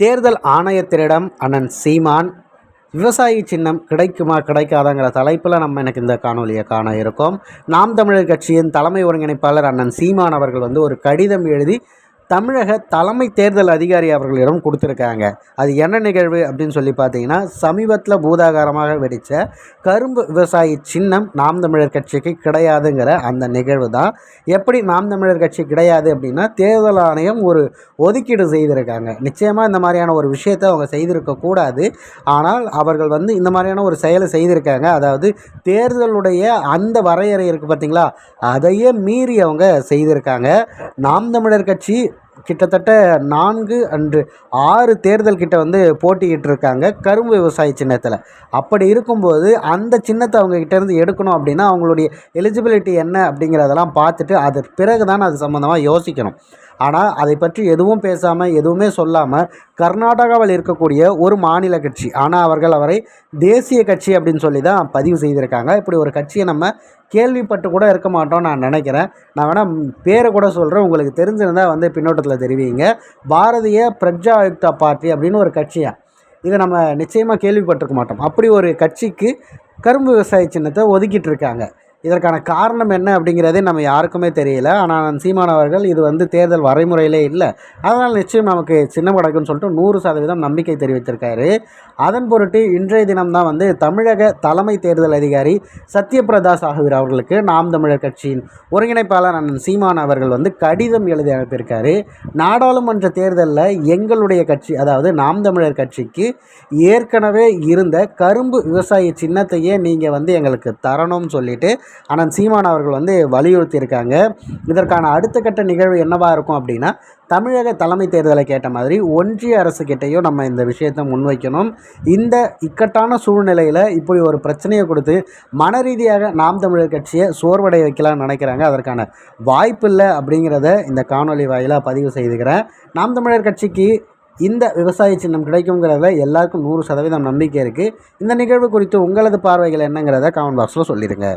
தேர்தல் ஆணையத்தினிடம் அண்ணன் சீமான் விவசாயி சின்னம் கிடைக்குமா கிடைக்காதாங்கிற தலைப்பில் நம்ம எனக்கு இந்த காணொலியை காண இருக்கோம். நாம் தமிழர் கட்சியின் தலைமை ஒருங்கிணைப்பாளர் அண்ணன் சீமான் அவர்கள் வந்து ஒரு கடிதம் எழுதி தமிழக தலைமை தேர்தல் அதிகாரி அவர்களிடம் கொடுத்துருக்காங்க. அது என்ன நிகழ்வு அப்படின்னு சொல்லி பார்த்தீங்கன்னா சமீபத்தில் பூதாகாரமாக வெடித்த கரும்பு விவசாயி சின்னம் நாம் தமிழர் கட்சிக்கு கிடையாதுங்கிற அந்த நிகழ்வு தான். எப்படி நாம் தமிழர் கட்சி கிடையாது அப்படின்னா தேர்தல் ஆணையம் ஒரு ஒதுக்கீடு செய்திருக்காங்க. நிச்சயமாக இந்த மாதிரியான ஒரு விஷயத்தை அவங்க செய்திருக்கக்கூடாது ஆனால் அவர்கள் வந்து இந்த மாதிரியான ஒரு செயலை செய்திருக்காங்க. அதாவது தேர்தலுடைய அந்த வரையறை இருக்குது பார்த்தீங்களா? அதையே மீறி அவங்க செய்திருக்காங்க. நாம் தமிழர் கட்சி கிட்டத்தட்ட நான்கு அன்று ஆறு தேர்தல் கிட்ட வந்து போட்டிக்கிட்டு இருக்காங்க கரும்பு விவசாய சின்னத்தில். அப்படி இருக்கும்போது அந்த சின்னத்தை அவங்ககிட்ட இருந்து எடுக்கணும் அப்படின்னா அவங்களுடைய எலிஜிபிலிட்டி என்ன அப்படிங்கிறதெல்லாம் பார்த்துட்டு அது பிறகு தான் அது சம்மந்தமாக யோசிக்கணும். ஆனால் அதை பற்றி எதுவும் பேசாமல் எதுவுமே சொல்லாமல் கர்நாடகாவில் இருக்கக்கூடிய ஒரு மாநில கட்சி ஆனால் அவர்கள் அவரை தேசிய கட்சி அப்படின்னு சொல்லி தான் பதிவு செய்திருக்காங்க. இப்படி ஒரு கட்சியை நம்ம கேள்விப்பட்டு கூட இருக்க மாட்டோம் நான் நினைக்கிறேன். நான் வேணால் பேரை கூட சொல்கிறேன் உங்களுக்கு தெரிஞ்சிருந்தால் வந்து பின்னோட்டத்தில் தெரிவிங்க. பாரதிய பிரஜா ஆயுக்தா பார்ட்டி அப்படின்னு ஒரு கட்சியாக இதை நம்ம நிச்சயமாக கேள்விப்பட்டிருக்க மாட்டோம். அப்படி ஒரு கட்சிக்கு கரும்பு விவசாய சின்னத்தை ஒதுக்கிட்டு இருக்காங்க. இதற்கான காரணம் என்ன அப்படிங்கிறதே நம்ம யாருக்குமே தெரியல. ஆனால் சீமான் அவர்கள் இது வந்து தேர்தல் வரைமுறையிலே இல்லை. அதனால் நிச்சயம் நமக்கு சின்ன கிடைக்கும்னு சொல்லிட்டு நூறு சதவீதம் நம்பிக்கை தெரிவித்திருக்காரு. அதன் பொருட்டு இன்றைய தினம் தான் வந்து தமிழக தலைமை தேர்தல் அதிகாரி சத்யபிரதா சாகுவீர் அவர்களுக்கு நாம் தமிழர் கட்சியின் ஒருங்கிணைப்பாளர் அண்ணன் சீமான் அவர்கள் வந்து கடிதம் எழுதி அனுப்பியிருக்காரு. நாடாளுமன்ற தேர்தலில் எங்களுடைய கட்சி அதாவது நாம் தமிழர் கட்சிக்கு ஏற்கனவே இருந்த கரும்பு விவசாய சின்னத்தையே நீங்கள் வந்து எங்களுக்கு தரணும்னு சொல்லிட்டு ஆனால் சீமான் அவர்கள் வந்து வலியுறுத்தியிருக்காங்க. இதற்கான அடுத்த கட்ட நிகழ்வு என்னவாக இருக்கும் அப்படின்னா தமிழக தலைமை தேர்தலை கேட்ட மாதிரி ஒன்றிய அரசு கிட்டேயும் நம்ம இந்த விஷயத்தை முன்வைக்கணும். இந்த இக்கட்டான சூழ்நிலையில் இப்படி ஒரு பிரச்சனையை கொடுத்து மன ரீதியாக நாம் தமிழர் கட்சியை சோர்வடைய வைக்கலாம்னு நினைக்கிறாங்க. அதற்கான வாய்ப்பு இல்லை அப்படிங்கிறத இந்த காணொலி வாயிலாக பதிவு செய்துக்கிறேன். நாம் தமிழர் கட்சிக்கு இந்த விவசாய சின்னம் கிடைக்குங்கிறத எல்லாருக்கும் நூறு சதவீதம் நம்பிக்கை இருக்குது இந்த நிகழ்வு குறித்து உங்களது பார்வைகள் என்னங்கிறத கமெண்ட் பாக்ஸில் சொல்லிடுங்க.